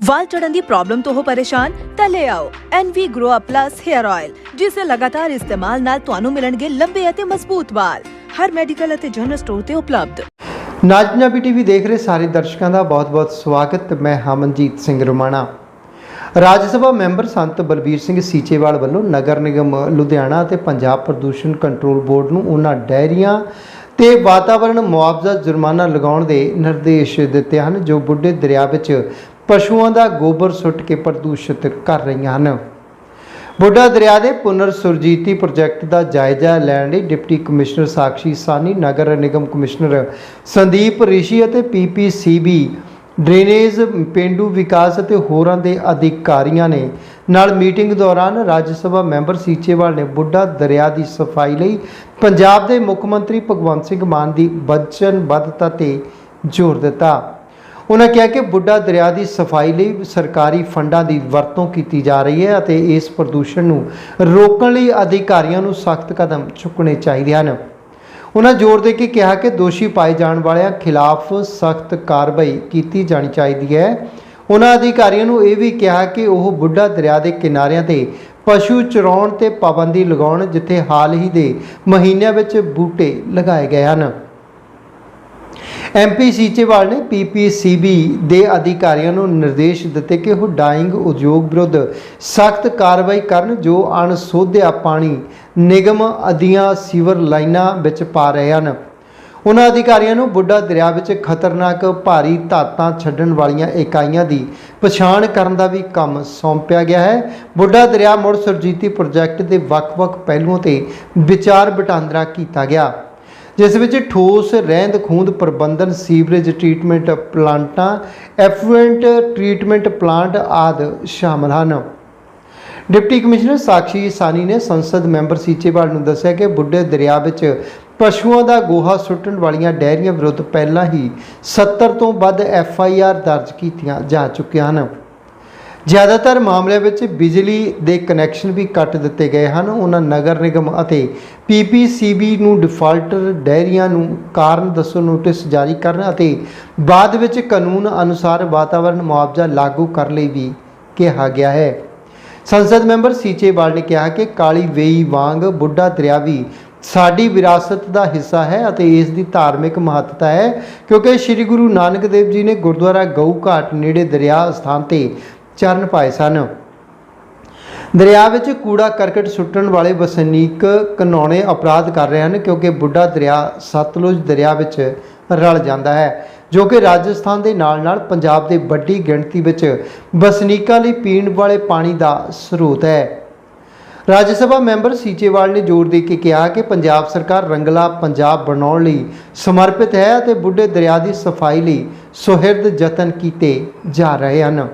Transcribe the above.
ਵਾਲ ਝੜਨ ਦੀ problem ਤੋਂ ਹੋ ਪਰੇਸ਼ਾਨ, ਤਾਂ ਲੈ ਆਓ NV Grow Up Plus Hair Oil ਜਿਸ ਦੇ ਲਗਾਤਾਰ ਇਸਤੇਮਾਲ ਨਾਲ ਤੁਹਾਨੂੰ ਮਿਲਣਗੇ ਲੰਬੇ ਅਤੇ ਮਜ਼ਬੂਤ ਵਾਲ। ਹਰ ਮੈਡੀਕਲ ਅਤੇ ਜਨਰਲ ਸਟੋਰ ਤੇ ਉਪਲਬਧ। ਨਾਜ ਪੰਜਾਬੀ ਟੀਵੀ ਦੇਖ ਰਹੇ ਸਾਰੇ ਦਰਸ਼ਕਾਂ ਦਾ ਬਹੁਤ-ਬਹੁਤ ਸਵਾਗਤ। ਮੈਂ ਹਮਨਜੀਤ ਸਿੰਘ ਰਮਾਣਾ। ਰਾਜ ਸਭਾ ਮੈਂਬਰ ਸੰਤ ਬਲਬੀਰ ਸਿੰਘ ਸੀਚੇਵਾਲ ਵੱਲੋਂ ਨਗਰ ਨਿਗਮ ਲੁਧਿਆਣਾ ਅਤੇ ਪੰਜਾਬ ਪ੍ਰਦੂਸ਼ਣ ਕੰਟਰੋਲ ਬੋਰਡ ਨੂੰ ਉਹਨਾਂ ਡੈਰੀਆਂ ਤੇ ਵਾਤਾਵਰਣ ਮੁਆਵਜ਼ਾ ਜੁਰਮਾਨਾ ਲਗਾਉਣ ਦੇ ਨਿਰਦੇਸ਼ ਦਿੱਤੇ ਹਨ, ਜੋ ਬੁੱਢੇ ਦਰਿਆ ਵਿੱਚ ਪਸ਼ੂਆਂ ਦਾ ਗੋਬਰ ਸੁੱਟ ਕੇ ਪ੍ਰਦੂਸ਼ਿਤ ਕਰ ਰਹੀਆਂ ਹਨ। ਬੁੱਢਾ ਦਰਿਆ ਦੇ ਪੁਨਰ ਸੁਰਜੀਤੀ ਪ੍ਰੋਜੈਕਟ ਦਾ ਜਾਇਜ਼ਾ ਲੈਣ ਲਈ ਡਿਪਟੀ ਕਮਿਸ਼ਨਰ ਸਾਕਸ਼ੀ ਸਾਨੀ, ਨਗਰ ਨਿਗਮ ਕਮਿਸ਼ਨਰ ਸੰਦੀਪ ਰਿਸ਼ੀ ਅਤੇ ਪੀਪੀਸੀਬੀ ਡਰੇਨੇਜ ਪਿੰਡੂ ਵਿਕਾਸ ਅਤੇ ਹੋਰਾਂ ਦੇ ਅਧਿਕਾਰੀਆਂ ਨੇ ਨਾਲ ਮੀਟਿੰਗ ਦੌਰਾਨ ਰਾਜ ਸਭਾ ਮੈਂਬਰ ਸੀਚੇਵਾਲ ਨੇ ਬੁੱਢਾ ਦਰਿਆ ਦੀ ਸਫ਼ਾਈ ਲਈ ਪੰਜਾਬ ਦੇ ਮੁੱਖ ਮੰਤਰੀ ਭਗਵੰਤ ਸਿੰਘ ਮਾਨ ਦੀ ਵਚਨਬੱਧਤਾ ਤੇ ਜ਼ੋਰ ਦਿੱਤਾ। ਉਹਨਾਂ ਕਿਹਾ ਕਿ ਬੁੱਢਾ ਦਰਿਆ ਦੀ ਸਫ਼ਾਈ ਲਈ ਸਰਕਾਰੀ ਫੰਡਾਂ ਦੀ ਵਰਤੋਂ ਕੀਤੀ ਜਾ ਰਹੀ ਹੈ ਅਤੇ ਇਸ ਪ੍ਰਦੂਸ਼ਣ ਨੂੰ ਰੋਕਣ ਲਈ ਅਧਿਕਾਰੀਆਂ ਨੂੰ ਸਖਤ ਕਦਮ ਚੁੱਕਣੇ ਚਾਹੀਦੇ ਹਨ। ਉਹਨਾਂ ਜ਼ੋਰ ਦੇ ਕੇ ਕਿਹਾ ਕਿ ਦੋਸ਼ੀ ਪਾਏ ਜਾਣ ਵਾਲਿਆਂ ਖਿਲਾਫ ਸਖਤ ਕਾਰਵਾਈ ਕੀਤੀ ਜਾਣੀ ਚਾਹੀਦੀ ਹੈ। ਉਹਨਾਂ ਅਧਿਕਾਰੀਆਂ ਨੂੰ ਇਹ ਵੀ ਕਿਹਾ ਕਿ ਉਹ ਬੁੱਢਾ ਦਰਿਆ ਦੇ ਕਿਨਾਰਿਆਂ ਤੇ ਪਸ਼ੂ ਚਰਾਉਣ ਤੇ ਪਾਬੰਦੀ ਲਗਾਉਣ, ਜਿੱਥੇ ਹਾਲ ਹੀ ਦੇ ਮਹੀਨਿਆਂ ਵਿੱਚ ਬੂਟੇ ਲਗਾਏ ਗਏ ਹਨ। ਐਮਪੀ ਸੀਚੇਵਾਲ ਨੇ ਪੀਪੀਸੀਬੀ ਦੇ ਅਧਿਕਾਰੀਆਂ ਨੂੰ ਨਿਰਦੇਸ਼ ਦਿੱਤੇ ਕਿ ਉਹ ਡਾਈਂਗ ਉਦਯੋਗ ਵਿਰੁੱਧ ਸਖਤ ਕਾਰਵਾਈ ਕਰਨ ਜੋ ਅਣਸੋਧਿਆ ਪਾਣੀ ਨਿਗਮ ਅਧੀਆਂ ਸੀਵਰ ਲਾਈਨਾਂ ਵਿੱਚ ਪਾ ਰਹੇ ਹਨ। ਉਹਨਾਂ ਅਧਿਕਾਰੀਆਂ ਨੂੰ ਬੁੱਢਾ ਦਰਿਆ ਵਿੱਚ ਖਤਰਨਾਕ ਭਾਰੀ ਧਾਤਾਂ ਛੱਡਣ ਵਾਲੀਆਂ ਇਕਾਈਆਂ ਦੀ ਪਛਾਣ ਕਰਨ ਦਾ ਵੀ ਕੰਮ ਸੌਂਪਿਆ ਗਿਆ ਹੈ। ਬੁੱਢਾ ਦਰਿਆ ਮੁੜ ਸੁਰਜੀਤੀ ਪ੍ਰੋਜੈਕਟ ਦੇ ਵੱਖ-ਵੱਖ ਪਹਿਲੂਆਂ ਤੇ ਵਿਚਾਰ ਵਟਾਂਦਰਾ ਕੀਤਾ ਗਿਆ। ਜਿਸ ਵਿੱਚ ਠੋਸ, ਰਹਿੰਦ ਖੂੰਦ ਪ੍ਰਬੰਧਨ, ਸੀਵਰੇਜ ਟ੍ਰੀਟਮੈਂਟ ਪਲਾਂਟਾਂ ਐਫਲੂਐਂਟ ਟ੍ਰੀਟਮੈਂਟ ਪਲਾਂਟ ਆਦਿ ਸ਼ਾਮਲ ਹਨ। ਡਿਪਟੀ ਕਮਿਸ਼ਨਰ ਸਾਕਸ਼ੀ ਸਾਨੀ ਨੇ ਸੰਸਦ ਮੈਂਬਰ ਸੀਚੇਵਾਲ ਨੂੰ ਦੱਸਿਆ ਕਿ ਬੁੱਢੇ ਦਰਿਆ ਵਿੱਚ ਪਸ਼ੂਆਂ ਦਾ ਗੋਹਾ ਸੁੱਟਣ ਵਾਲੀਆਂ ਡੈਰੀਆਂ ਵਿਰੁੱਧ ਪਹਿਲਾਂ ਹੀ 70 ਤੋਂ ਵੱਧ ਐਫ ਆਈ ਆਰ ਦਰਜ ਕੀਤੀਆਂ ਜਾ ਚੁੱਕੀਆਂ ਹਨ। ਜ਼ਿਆਦਾਤਰ ਮਾਮਲਿਆਂ ਵਿੱਚ ਬਿਜਲੀ ਦੇ ਕਨੈਕਸ਼ਨ ਵੀ ਕੱਟ ਦਿੱਤੇ ਗਏ ਹਨ। ਉਹਨਾਂ ਨਗਰ ਨਿਗਮ ਅਤੇ ਪੀਪੀਸੀਬੀ ਨੂੰ ਡਿਫਾਲਟਰ ਡੈਰੀਆਂ ਨੂੰ ਕਾਰਨ ਦੱਸੋ ਨੋਟਿਸ ਜਾਰੀ ਕਰਨ ਅਤੇ ਬਾਅਦ ਵਿੱਚ ਕਾਨੂੰਨ ਅਨੁਸਾਰ ਵਾਤਾਵਰਣ ਮੁਆਵਜ਼ਾ ਲਾਗੂ ਕਰਨ ਲਈ ਵੀ ਕਿਹਾ ਗਿਆ ਹੈ। ਸੰਸਦ ਮੈਂਬਰ ਸੀਚੇਵਾਲ ਨੇ ਕਿਹਾ ਕਿ ਕਾਲੀ ਵੇਈ ਵਾਂਗ ਬੁੱਢਾ ਦਰਿਆ ਵੀ ਸਾਡੀ ਵਿਰਾਸਤ ਦਾ ਹਿੱਸਾ ਹੈ ਅਤੇ ਇਸ ਦੀ ਧਾਰਮਿਕ ਮਹੱਤਤਾ ਹੈ, ਕਿਉਂਕਿ ਸ੍ਰੀ ਗੁਰੂ ਨਾਨਕ ਦੇਵ ਜੀ ਨੇ ਗੁਰਦੁਆਰਾ ਗਊ ਘਾਟ ਨੇੜੇ ਦਰਿਆ ਸਥਾਨ ਤੇ ਚਰਨ ਪਾਏ ਸਨ। ਦਰਿਆ ਵਿੱਚ ਕੂੜਾ ਕਰਕਟ ਸੁੱਟਣ ਵਾਲੇ ਵਸਨੀਕ ਘਨੌਣੇ ਅਪਰਾਧ ਕਰ ਰਹੇ ਹਨ ਕਿਉਂਕਿ ਬੁੱਢਾ ਦਰਿਆ ਸਤਲੁਜ ਦਰਿਆ ਵਿੱਚ ਰਲ ਜਾਂਦਾ ਹੈ, ਜੋ ਕਿ ਰਾਜਸਥਾਨ ਦੇ ਨਾਲ-ਨਾਲ ਪੰਜਾਬ ਦੇ ਵੱਡੀ ਗਿਣਤੀ ਵਿੱਚ ਵਸਨੀਕਾਂ ਲਈ ਪੀਣ ਵਾਲੇ ਪਾਣੀ ਦਾ ਸਰੋਤ ਹੈ। ਰਾਜ ਸਭਾ ਮੈਂਬਰ ਸੀਚੇਵਾਲ ਨੇ ਜ਼ੋਰ ਦੇ ਕੇ ਕਿਹਾ ਕਿ ਪੰਜਾਬ ਸਰਕਾਰ ਰੰਗਲਾ ਪੰਜਾਬ ਬਣਾਉਣ ਲਈ ਸਮਰਪਿਤ ਹੈ ਅਤੇ ਬੁੱਢੇ ਦਰਿਆ ਦੀ ਸਫ਼ਾਈ ਲਈ ਸੁਹਿਰਦ ਯਤਨ ਕੀਤੇ ਜਾ ਰਹੇ ਹਨ।